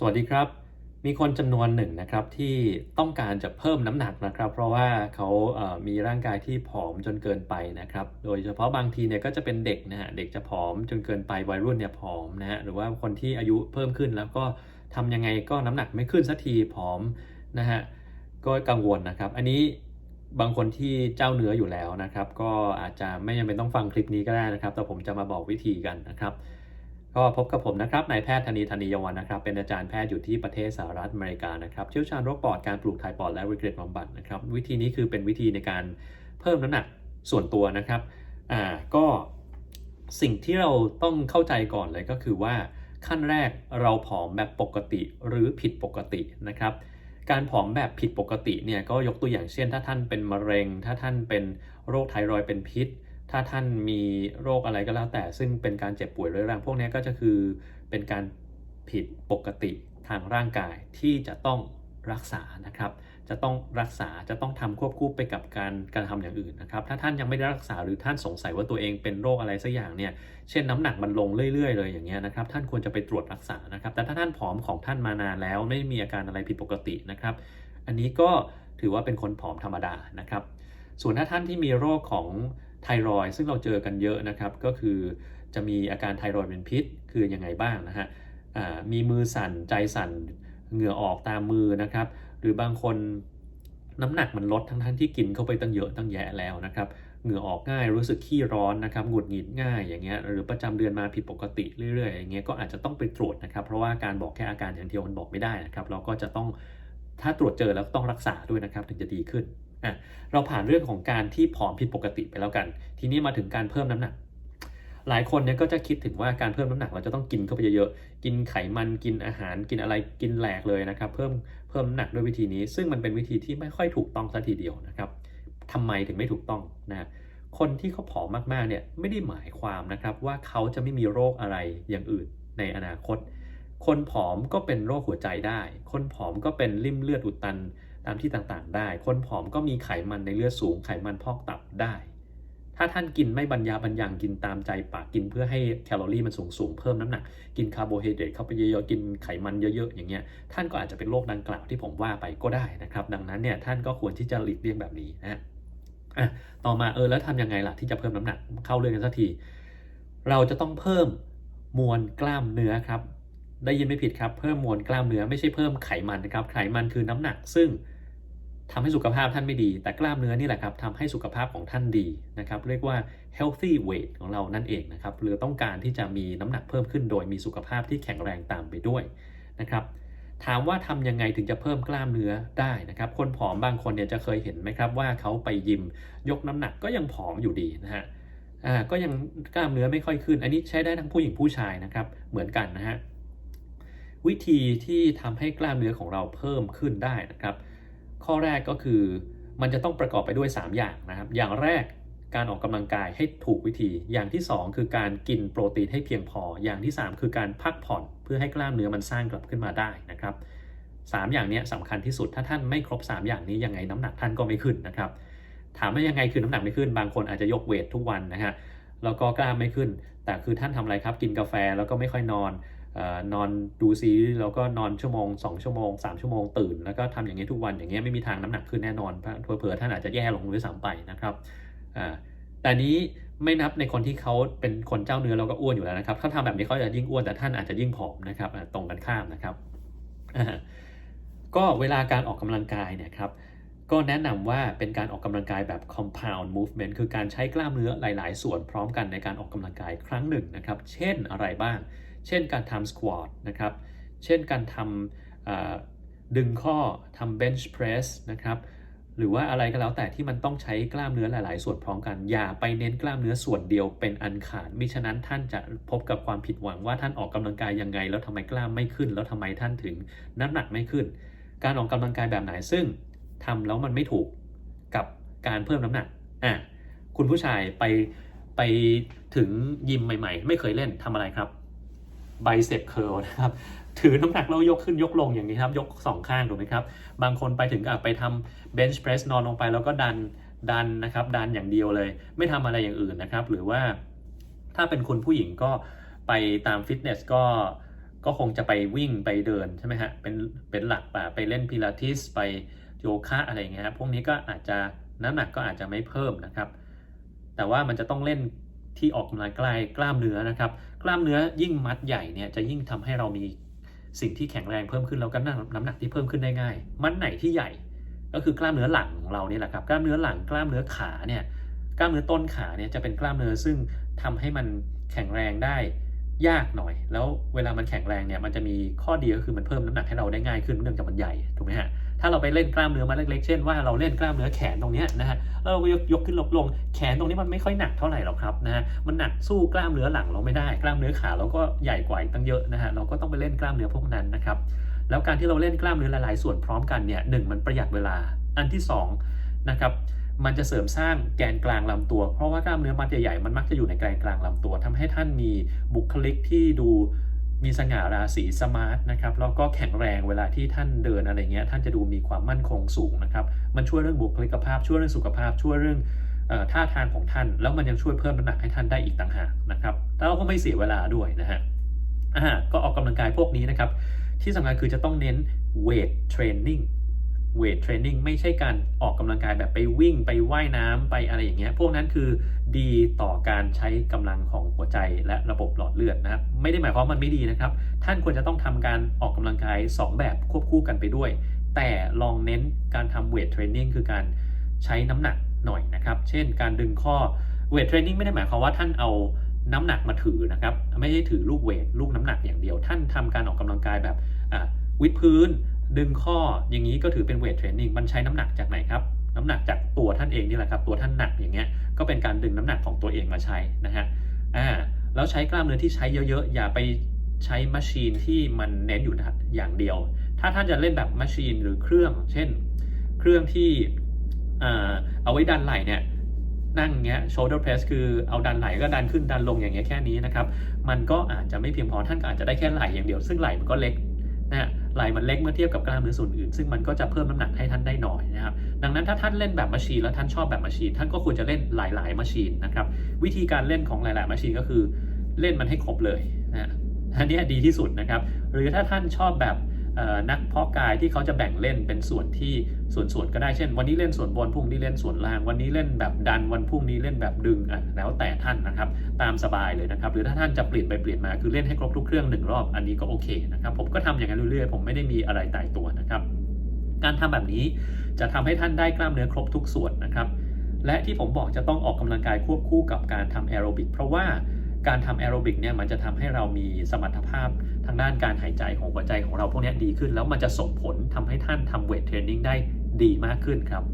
สวัสดีครับ มีคนจำนวนหนึ่งนะครับที่ต้องการจะเพิ่มน้ำหนักนะครับ เพราะว่าเขาเมีร่างกายที่ผอมจนเกินไปนะครับ โดยเฉพาะบางทีเนี่ยก็จะเป็นเด็กนะฮะเด็กจะผอมจนเกินไปวัยรุ่นเนี่ยผอมนะฮะหรือว่าคนที่อายุเพิ่มขึ้นแล้วก็ทำยังไงก็น้ำหนักไม่ขึ้นสักทีผอมนะฮะก็กังวลนะครับ อันนี้บางคนที่เจ้าเนื้ออยู่แล้วนะครับ ก็อาจจะไม่จำเป็นต้องฟังคลิปนี้ก็ได้นะครับ แต่ผมจะมาบอกวิธีกันนะครับ ก็พบกับผมนะครับนายแพทย์ธนีธนียวันนะครับ เป็นอาจารย์แพทย์อยู่ที่ประเทศสหรัฐอเมริกานะครับ เชี่ยวชาญโรคปอดการปลูกถ่ายปอดและวิกฤตบำบัดนะครับ วิธีนี้คือเป็นวิธีในการเพิ่มน้ำหนักส่วนตัวนะครับอ่าก็สิ่งที่เราต้องเข้าใจก่อนเลยก็คือว่าขั้นแรกเราผอมแบบปกติหรือผิดปกตินะครับ การผอมแบบผิดปกติเนี่ยก็ยกตัวอย่างเช่น ถ้าท่านเป็นมะเร็ง ถ้าท่านเป็นโรคไทรอยด์เป็นพิษ ถ้าท่านมีโรคอะไรก็แล้วแต่ ซึ่งเป็นการเจ็บป่วยเรื้อรังพวกนี้ก็จะคือเป็นการผิดปกติทางร่างกายที่จะต้องรักษานะครับ จะต้องรักษาจะต้องทำควบคู่ไปกับการการทำอย่างอื่นนะครับ ถ้าท่านยังไม่ได้รักษาหรือท่านสงสัยว่าตัวเองเป็นโรคอะไรสักอย่างเนี่ย เช่นน้ำหนักมันลงเรื่อยๆเลยอย่างเงี้ยนะครับ ท่านควรจะไปตรวจรักษานะครับ แต่ถ้าท่านผอมของท่านมานานแล้วไม่มีอาการอะไรผิดปกตินะครับ อันนี้ก็ถือว่าเป็นคนผอมธรรมดานะครับ ส่วนถ้าท่านที่มีโรคของ ไทรอยด์ซึ่งเราเจอกันเยอะนะครับ ก็คือจะมีอาการไทรอยด์เป็นพิษ คือยังไงบ้างนะฮะมีมือสั่นใจสั่นเหงื่อออกตามมือนะครับ หรือบางคนน้ำหนักมันลดทั้งท่านที่กินเข้าไปตั้งเยอะตั้งแยะแล้วนะครับเหงื่อออกง่ายรู้สึกขี้ร้อนนะครับหงุดหงิดง่ายอย่างเงี้ยหรือประจำเดือนมาผิดปกติเรื่อยๆอย่างเงี้ยก็อาจจะต้องไปตรวจนะครับ เพราะว่าการบอกแค่อาการอย่างเดียวมันบอกไม่ได้นะครับ เราก็จะต้องถ้าตรวจเจอแล้วต้องรักษาด้วยนะครับ ถึงจะดีขึ้น อะเราผ่านเรื่องของการที่ผอมผิดปกติไปแล้วกัน ทีนี้มาถึงการเพิ่มน้ำหนัก หลายคนเนี่ยก็จะคิดถึงว่าการเพิ่มน้ำหนักเราจะต้องกินเข้าไปเยอะๆ กินไขมันกินอาหารกินอะไรกินแหลกเลยนะครับ เพิ่มเพิ่มน้ำหนักด้วยวิธีนี้ ซึ่งมันเป็นวิธีที่ไม่ค่อยถูกต้องสัทีเดียวนะครับทำไมถึงไม่ถูกต้องนะคนที่เขาผอมมากๆเนี่ยไม่ได้หมายความนะครับว่าเขาจะไม่มีโรคอะไรอย่างอื่นในอนาคต คนผอมก็เป็นโรคหัวใจได้ คนผอมก็เป็นริ่มเลือดอุดตัน ตามที่ต่างๆ ได้ คนผอมก็มีไขมันในเลือดสูง ไขมันพอกตับได้ ถ้าท่านกินไม่บรรยาบรรยังกินตามใจปากกินเพื่อให้แคลอรี่มันสูงสูงเพิ่มน้ำหนัก กินคาร์โบไฮเดรตเข้าไปเยอะๆ กินไขมันเยอะๆ อย่างเงี้ย ท่านก็อาจจะเป็นโรคดังกล่าวที่ผมว่าไปก็ได้นะครับ ดังนั้นเนี่ยท่านก็ควรที่จะหลีกเลี่ยงแบบนี้นะอะต่อมาเออแล้วทำยังไงล่ะที่จะเพิ่มน้ำหนักเข้าเรื่องกันสักที เราจะต้องเพิ่มมวลกล้ามเนื้อครับได้ยินไม่ผิดครับ เพิ่มมวลกล้ามเนื้อไม่ใช่เพิ่มไขมันนะครับ ไขมันคือน้ำหนัก ซึ่ง ทำให้สุขภาพท่านไม่ดี แต่กล้ามเนื้อนี่แหละครับทำให้สุขภาพของท่านดีนะครับเรียกว่า healthy weight ของเรานั่นเองนะครับหรือต้องการที่จะมีน้ำหนักเพิ่มขึ้นโดยมีสุขภาพที่แข็งแรงตามไปด้วยนะครับถามว่าทำยังไงถึงจะเพิ่มกล้ามเนื้อได้นะครับ คนผอมบางคนเนี่ยจะเคยเห็นไหมครับว่าเขาไปยิมยกน้ำหนักก็ยังผอมอยู่ดีนะฮะอ่าก็ยังกล้ามเนื้อไม่ค่อยขึ้น อันนี้ใช้ได้ทั้งผู้หญิงผู้ชายนะครับเหมือนกันนะฮะวิธีที่ทำให้กล้ามเนื้อของเราเพิ่มขึ้นได้นะครับ ข้อแรกก็คือมันจะต้องประกอบไปด้วย 3 อย่างนะครับ อย่างแรกการออกกำลังกายให้ถูกวิธี อย่างที่ 2 คือการกินโปรตีนให้เพียงพอ อย่างที่ 3 คือการพักผ่อนเพื่อให้กล้ามเนื้อมันสร้างกลับขึ้นมาได้นะครับสามอย่างนี้สำคัญที่สุด ถ้าท่านไม่ครบ 3 อย่างนี้ยังไงน้ำหนักท่านก็ไม่ขึ้นนะครับ ถามว่ายังไงคือน้ำหนักไม่ขึ้น บางคนอาจจะยกเวททุกวันนะฮะ แล้วก็กล้ามไม่ขึ้น แต่คือท่านทำอะไรครับ กินกาแฟแล้วก็ไม่ค่อยนอน นอนดูซีรีส์แล้วก็นอนชั่วโมง 2 ชั่วโมง 3 ชั่วโมงตื่น แล้วก็ทำอย่างนี้ทุกวันอย่างเงี้ยไม่มีทางน้ำหนักขึ้นแน่นอนเผื่อท่านอาจจะแย่ลงด้วยซ้ำไปนะครับแต่นี้ไม่นับในคนที่เขาเป็นคนเจ้าเนื้อแล้วก็อ้วนอยู่แล้วนะครับเขาทำแบบนี้เขาจะยิ่งอ้วนแต่ท่านอาจจะยิ่งผอมนะครับตรงกันข้ามนะครับก็เวลาการออกกำลังกายเนี่ยครับก็แนะนำว่าเป็นการออกกำลังกายแบบ compound movement คือการใช้กล้ามเนื้อหลาย ๆ ส่วนพร้อมกันในการออกกำลังกายครั้งหนึ่งนะครับ เช่นอะไรบ้าง เช่นการทำ squat นะครับ เช่นการทำดึงข้อทำ bench press นะครับหรือว่าอะไรก็แล้วแต่ที่มันต้องใช้กล้ามเนื้อหลาย ๆ ส่วนพร้อมกัน อย่าไปเน้นกล้ามเนื้อส่วนเดียวเป็นอันขาดมิฉะนั้นท่านจะพบกับความผิดหวังว่าท่านออกกำลังกายยังไง แล้วทำไมกล้ามไม่ขึ้น แล้วทำไมท่านถึงน้ำหนักไม่ขึ้น การออกกำลังกายแบบไหนซึ่งทำแล้วมันไม่ถูกกับการเพิ่มน้ำหนักอะคุณผู้ชายไปไปถึงยิมใหม่ ๆ ไม่เคยเล่นทำอะไรครับ ไบเซปเคิลนะครับถือน้ำหนักแล้วยกขึ้นยกลงอย่างนี้ครับ ยกสองข้างถูกไหมครับ บางคนไปถึงกับไปทำเบนช์เพรสนอนลงไปแล้วก็ดันดันนะครับ ดันอย่างเดียวเลย ไม่ทำอะไรอย่างอื่นนะครับ หรือว่าถ้าเป็นคุณผู้หญิงก็ไปตามฟิตเนสก็ก็คงจะไปวิ่งไปเดินใช่ไหมฮะเป็นเป็นหลักป่ะไปเล่นพิลาทิสไปโยคะอะไรเงี้ยครับพวกนี้ก็อาจจะน้ำหนักก็อาจจะไม่เพิ่มนะครับ แต่ว่ามันจะต้องเล่น ที่ออกกำลังกายกล้ามเนื้อนะครับ กล้ามเนื้อยิ่งมัดใหญ่เนี่ยจะยิ่งทำให้เรามีสิ่งที่แข็งแรงเพิ่มขึ้นแล้วก็น้ำหนักที่เพิ่มขึ้นได้ง่าย มัดไหนที่ใหญ่ก็คือกล้ามเนื้อหลังของเราเนี่ยแหละครับกล้ามเนื้อหลังกล้ามเนื้อขาเนี่ยกล้ามเนื้อต้นขาเนี่ยจะเป็นกล้ามเนื้อซึ่งทำให้มันแข็งแรงได้ยากหน่อย แล้วเวลามันแข็งแรงเนี่ยมันจะมีข้อดีก็คือมันเพิ่มน้ำหนักให้เราได้ง่ายขึ้นเนื่องจากมันใหญ่ถูกไหมฮะ ถ้าเราไปเล่นกล้ามเนื้อมาเล็กๆ เช่นว่าเราเล่นกล้ามเนื้อแขนตรงนี้นะฮะแล้วเรายกยกขึ้นลงลง แขนตรงนี้มันไม่ค่อยหนักเท่าไหร่หรอกครับนะฮะมันหนักสู้กล้ามเนื้อหลังเราไม่ได้ กล้ามเนื้อขาเราก็ใหญ่กว่าอีกตั้งเยอะนะฮะเราก็ต้องไปเล่นกล้ามเนื้อพวกนั้นนะครับแล้วการที่เราเล่นกล้ามเนื้อหลาย ๆ ส่วนพร้อมกันเนี่ยหนึ่งมันประหยัดเวลาอันที่สองนะครับมันจะเสริมสร้างแกนกลางลำตัว เพราะว่ากล้ามเนื้อมัดใหญ่ๆมันมักจะอยู่ในแกนกลางลำตัวทำให้ท่านมีบุคลิกที่ดู มีสง่าราศีสมาร์ทนะครับแล้วก็แข็งแรงเวลาที่ท่านเดินอะไรเงี้ยท่านจะดูมีความมั่นคงสูงนะครับมันช่วยเรื่องบุคลิกภาพ ช่วยเรื่องสุขภาพ ช่วยเรื่องออท่าทางของท่าน แล้วมันยังช่วยเพิ่มน้ำหนักให้ท่านได้อีกต่างหากนะครับแล้วก็ไม่เสียเวลาด้วยนะฮะอ่าก็ออกกำลังกายพวกนี้นะครับที่สำคัญคือจะต้องเน้นเวทเทรนนิ่ง weight training weight training ไม่ใช่การออกกำลังกายแบบไปวิ่งไปว่ายน้ำไปอะไรอย่างเงี้ยพวกนั้นคือดีต่อการใช้กำลังของหัวใจและระบบหลอดเลือดนะครับไม่ได้หมายความว่ามันไม่ดีนะครับ ท่านควรจะต้องทำการออกกำลังกาย 2 แบบควบคู่กันไปด้วย แต่ลองเน้นการทำ weight training คือการใช้น้ำหนักหน่อยนะครับ เช่น การดึงข้อ weight training ไม่ได้หมายความว่าท่านเอาน้ำหนักมาถือนะครับ ไม่ใช่ถือลูกเวทลูกน้ำหนักอย่างเดียว ท่านทำการออกกำลังกายแบบวิดพื้น ดึงข้ออย่างนี้ก็ถือเป็นเวทเทรนนิ่งมันใช้น้ำหนักจากไหนครับ น้ำหนักจากตัวท่านเองนี่แหละครับ ตัวท่านหนักอย่างเงี้ยก็เป็นการดึงน้ำหนักของตัวเองมาใช้นะฮะอ่าแล้วใช้กล้ามเนื้อที่ใช้เยอะๆ อย่าไปใช้มัชชีนที่มันเน้นอยู่อย่างเดียว ถ้าท่านจะเล่นแบบมัชชีนหรือเครื่อง เช่น เครื่องที่อ่าเอาไว้ดันไหล่เนี่ยนั่งเงี้ย shoulder press คือเอาดันไหล่ก็ดันขึ้นดันลงอย่างเงี้ยแค่นี้นะครับ มันก็อาจจะไม่เพียงพอท่านก็อาจจะได้แค่ไหล่อย่างเดียว ซึ่งไหล่มันก็เล็กนะ ไหล่มันเล็กเมื่อเทียบกับกล้ามเนื้อส่วนอื่น ซึ่งมันก็จะเพิ่มน้ำหนักให้ท่านได้น้อยนะครับ ดังนั้นถ้าท่านเล่นแบบมาชีนแล้วท่านชอบแบบมาชีนท่านก็ควรจะเล่นหลาย ๆมาชีนนะครับ วิธีการเล่นของหลาย ๆมาชีนก็คือ เล่นมันให้ครบเลยนะอันนี้ดีที่สุดนะครับ หรือถ้าท่านชอบแบบ นักเพาะกายที่เขาจะแบ่งเล่นเป็นส่วนที่ส่วนๆก็ได้เช่น วันนี้เล่นส่วนบนพรุ่งนี้เล่นส่วนล่าง วันนี้เล่นแบบดันวันพรุ่งนี้เล่นแบบดึงอะแล้วแต่ท่านนะครับตามสบายเลยนะครับหรือถ้าท่านจะเปลี่ยนไปเปลี่ยนมาคือเล่นให้ครบทุกเครื่องหนึ่งรอบอันนี้ก็โอเคนะครับผมก็ทำอย่างนั้นเรื่อยๆ ผมไม่ได้มีอะไรตายตัวนะครับ การทำแบบนี้จะทำให้ท่านได้กล้ามเนื้อครบทุกส่วนนะครับและที่ผมบอกจะต้องออกกำลังกายควบคู่กับการทำแอโรบิกเพราะว่าการทำแอโรบิกเนี่ยมันจะทำให้เรามีสมรรถภาพ ทางด้านการหายใจของหัวใจของเราพวกนี้ดีขึ้น แล้วมันจะส่งผลทำให้ท่านทำเวทเทรนนิ่งได้ดีมากขึ้นครับ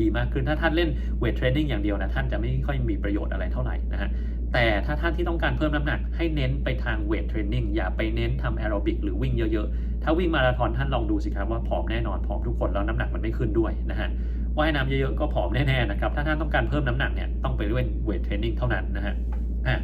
ดีมากขึ้นถ้าท่านเล่นเวทเทรนนิ่งอย่างเดียวนะท่านจะไม่ค่อยมีประโยชน์อะไรเท่าไหร่นะฮะแต่ถ้าท่านที่ต้องการเพิ่มน้ำหนักให้เน้นไปทางเวทเทรนนิ่งอย่าไปเน้นทำแอโรบิกหรือวิ่งเยอะๆ ถ้าวิ่งมาราธอนท่านลองดูสิครับว่าผอมแน่นอนผอมทุกคนแล้วน้ำหนักมันไม่ขึ้นด้วยนะฮะว่ายน้ำเยอะๆก็ผอมแน่ๆนะครับถ้าท่านต้องการเพิ่มน้ำหนักเนี่ยต้องไปเล่นเวทเทรนนิ่งเท่านั้นนะฮะอะ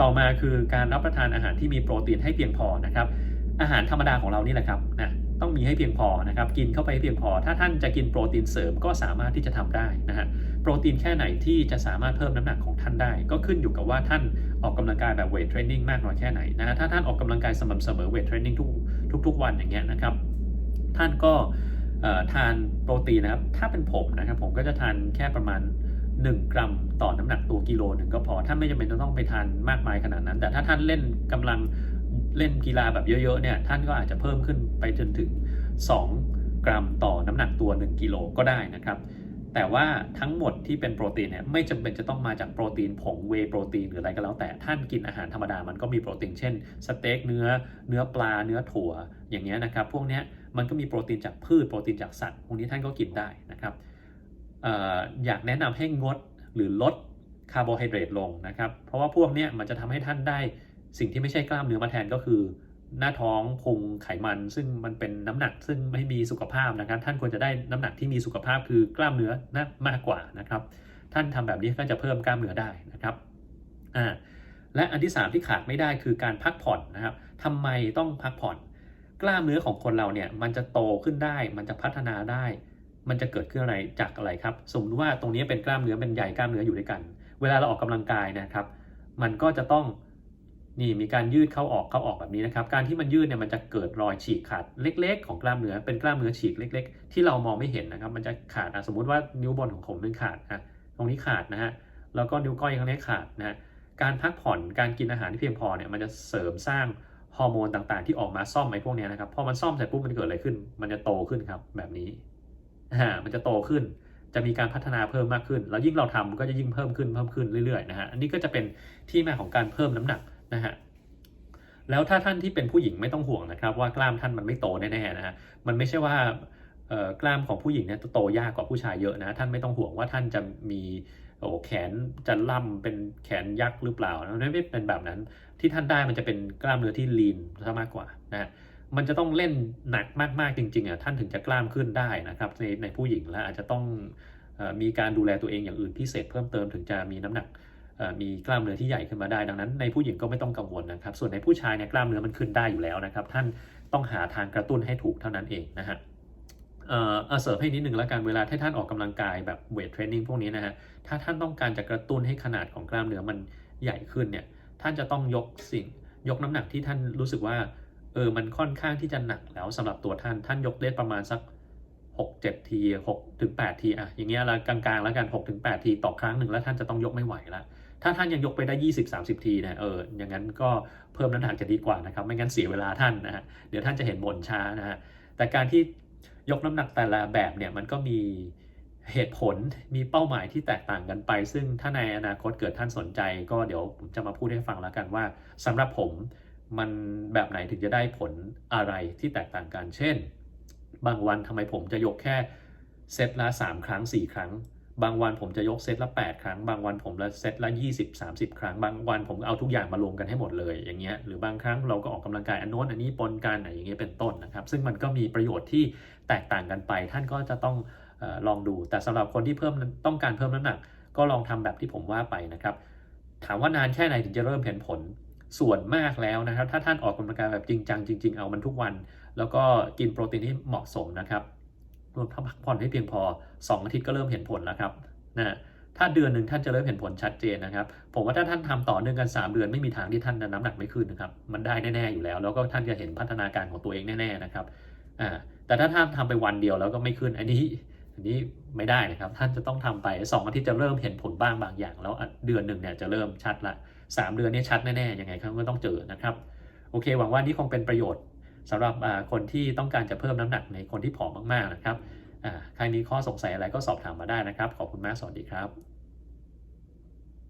ต่อมาคือการรับประทานอาหารที่มีโปรตีนให้เพียงพอนะครับ อาหารธรรมดาของเรานี่แหละครับนะต้องมีให้เพียงพอนะครับ กินเข้าไปให้เพียงพอ ถ้าท่านจะกินโปรตีนเสริมก็สามารถที่จะทำได้นะฮะโปรตีนแค่ไหนที่จะสามารถเพิ่มน้ำหนักของท่านได้ ก็ขึ้นอยู่กับว่าท่านออกกำลังกายแบบเวทเทรนนิ่งมากน้อยแค่ไหนนะฮะถ้าท่านออกกำลังกายสม่ำเสมอเวทเทรนนิ่งทุกทุกๆวันอย่างเงี้ยนะครับ ท่านก็ทานโปรตีนนะครับ ถ้าเป็นผมนะครับผมก็จะทานแค่ประมาณ 1 กรัมต่อน้ำหนักตัวกิโลหนึ่งก็พอท่านไม่จำเป็นจะต้องไปทานมากมายขนาดนั้น แต่ถ้าท่านเล่นกำลังเล่นกีฬาแบบเยอะๆเนี่ยท่านก็อาจจะเพิ่มขึ้นไปจนถึง 2 กรัมต่อน้ำหนักตัว 1กิโลก็ได้นะครับแต่ว่าทั้งหมดที่เป็นโปรตีนเนี่ยไม่จำเป็นจะต้องมาจากโปรตีนผงเวโปรตีนหรืออะไรก็แล้วแต่ท่านกินอาหารธรรมดามันก็มีโปรตีนเช่นสเต็กเนื้อเนื้อปลาเนื้อถั่วอย่างเงี้ยนะครับพวกเนี้ยมันก็มีโปรตีนจากพืชโปรตีนจากสัตว์พวกนี้ท่านก็กินได้นะครับ อยากแนะนำให้งดหรือลดคาร์โบไฮเดรตลงนะครับ เพราะว่าพวกนี้มันจะทำให้ท่านได้สิ่งที่ไม่ใช่กล้ามเนื้อมาแทนก็คือ หน้าท้องพุงไขมัน ซึ่งมันเป็นน้ำหนักซึ่งไม่มีสุขภาพนะครับ ท่านควรจะได้น้ำหนักที่มีสุขภาพคือกล้ามเนื้อนะมากกว่านะครับ ท่านทำแบบนี้ก็จะเพิ่มกล้ามเนื้อได้นะครับอ่าและอันที่ 3 ที่ขาดไม่ได้คือการพักผ่อนนะครับทำไมต้องพักผ่อน กล้ามเนื้อของคนเราเนี่ยมันจะโตขึ้นได้ มันจะพัฒนาได้ มันจะเกิดขึ้นอะไรจากอะไรครับ สมมติว่าตรงนี้เป็นกล้ามเนื้อเป็นใยกล้ามเนื้ออยู่ด้วยกัน เวลาเราออกกำลังกายนะครับ มันก็จะต้องนี่มีการยืดเข้าออกเข้าออกแบบนี้นะครับ การที่มันยืดเนี่ยมันจะเกิดรอยฉีกขาดเล็ก ๆ ของกล้ามเนื้อเป็นกล้ามเนื้อฉีกเล็ก ๆ ที่เรามองไม่เห็นนะครับ มันจะขาดอะสมมุติว่านิ้วบนของผมเป็นขาดอะตรงนี้ขาดนะฮะแล้วก็นิ้วก้อยข้างนี้ขาดนะฮะการพักผ่อนการกินอาหารที่เพียงพอเนี่ยมันจะเสริมสร้างฮอร์โมนต่างๆ ที่ออกมาซ่อมไอ้พวกนี้นะครับพอมันซ่อมเสร็จปุ๊บมันเกิดอะไรขึ้น มันจะโตขึ้นครับแบบนี้ อ่ามันจะโตขึ้น จะมีการพัฒนาเพิ่มมากขึ้น แล้วยิ่งเราทำก็จะยิ่งเพิ่มขึ้นเพิ่มขึ้นเรื่อยๆนะฮะอันนี้ก็จะเป็นที่มาของการเพิ่มน้ำหนักนะฮะแล้วถ้าท่านที่เป็นผู้หญิงไม่ต้องห่วงนะครับ ว่ากล้ามท่านมันไม่โตแน่ๆนะฮะมันไม่ใช่ว่าเอ่อกล้ามของผู้หญิงเนี่ยโตยากกว่าผู้ชายเยอะนะท่านไม่ต้องห่วงว่าท่านจะมีโอ้แขนจะล่ำเป็นแขนยักษ์หรือเปล่านะไม่เป็นแบบนั้น ที่ท่านได้มันจะเป็นกล้ามเนื้อที่ลีนซะมากกว่านะ มันจะต้องเล่นหนักมากๆจริงๆอะท่านถึงจะกล้ามขึ้นได้นะครับในในผู้หญิงแล้วอาจจะต้องอมีการดูแลตัวเองอย่างอื่นพิเศษเพิ่มเติมถึงจะมีน้ำหนักมีกล้ามเนื้อที่ใหญ่ขึ้นมาได้ ดังนั้นในผู้หญิงก็ไม่ต้องกังวลนะครับ ส่วนในผู้ชายเนี่ยกล้ามเนื้อมันขึ้นได้อยู่แล้วนะครับ ท่านต้องหาทางกระตุ้นให้ถูกเท่านั้นเองนะฮะเอ่อเอาเสริมให้นิดหนึ่งแล้วกันเวลาที่ท่านออกกำลังกายแบบเวทเทรนนิ่งพวกนี้นะฮะถ้าท่านต้องการจะกระตุ้นให้ขนาดของกล้ามเนื้อมันใหญ่ขึ้นเนี่ยท่านจะต้องยกสิ่งยกน้ำหนักที่ท่านรู้สึกว่า เออมันค่อนข้างที่จะหนักแล้วสำหรับตัวท่านท่านยกเล่นประมาณสัก 6 7 ที6ถึง8ทีอะอย่างเงี้ยละกลางๆ แล้วกัน6ถึง8ทีต่อครั้งหนึ่งแล้วท่านจะต้องยกไม่ไหวละถ้าท่านยังยกไปได้ 20 30 ทีเนี่ยเอออย่างนั้นก็เพิ่มน้ำหนักจะดีกว่านะครับ ไม่งั้นเสียเวลาท่านนะฮะเดี๋ยวท่านจะเห็นบ่นช้านะฮะแต่การที่ยกน้ำหนักแต่ละแบบเนี่ยมันก็มีเหตุผลมีเป้าหมายที่แตกต่างกันไป ซึ่งถ้าในอนาคตเกิดท่านสนใจ ก็เดี๋ยวผมจะมาพูดให้ฟังแล้วกันว่าสำหรับผม มันแบบไหนถึงจะได้ผลอะไรที่แตกต่างกัน เช่น บางวันทำไมผมจะยกแค่เซตละ 3 ครั้ง 4 ครั้ง บางวันผมจะยกเซตละ 8 ครั้ง บางวันผมละเซตละ 20 30 ครั้ง บางวันผมเอาทุกอย่างมารวมกันให้หมดเลยอย่างเงี้ย หรือบางครั้งเราก็ออกกำลังกายอันโน้นอันนี้ปนกันอะไรอย่างเงี้ยเป็นต้นนะครับ ซึ่งมันก็มีประโยชน์ที่แตกต่างกันไป ท่านก็จะต้องออลองดู แต่สำหรับคนที่เพิ่มต้องการเพิ่มน้ำหนัก ก็ลองทำแบบที่ผมว่าไปนะครับ ถามว่านานแค่ไหนถึงจะเริ่มเห็นผล ส่วนมากแล้วนะครับ ถ้าท่านออกกำลังกายแบบจริงจังจริง ๆ เอามันทุกวัน แล้วก็กินโปรตีนที่เหมาะสมนะครับ รวมทั้งพักผ่อนให้เพียงพอ 2 อาทิตย์ก็เริ่มเห็นผลแล้วครับนะถ้าเดือนหนึ่งท่านจะเริ่มเห็นผลชัดเจนนะครับ ผมว่าถ้าท่านทำต่อเนื่องกัน 3 เดือนไม่มีทางที่ท่านจะน้ำหนักไม่ขึ้นนะครับ มันได้แน่ๆอยู่แล้ว แล้วก็ท่านจะเห็นพัฒนาการของตัวเองแน่ๆนะครับอ่าแต่ถ้าท่านทำไปวันเดียวแล้วก็ไม่ขึ้นอันนี้อันนี้ไม่ได้นะครับ ท่านจะต้องทำไป 2 อาทิตย์จะเริ่มเห็นผลบ้างบางอย่าง แล้วเดือนหนึ่งเนี่ยจะเริ่มชัดละ 3 เดือนนี้ชัดแน่ๆยังไงครับก็ต้องเจอนะครับ โอเค หวังว่านี่คงเป็นประโยชน์สำหรับคนที่ต้องการจะเพิ่มน้ำหนักในคนที่ผอมมากๆนะครับใครมีข้อสงสัยอะไรก็สอบถามมาได้นะครับ ขอบคุณมากสวัสดีครับ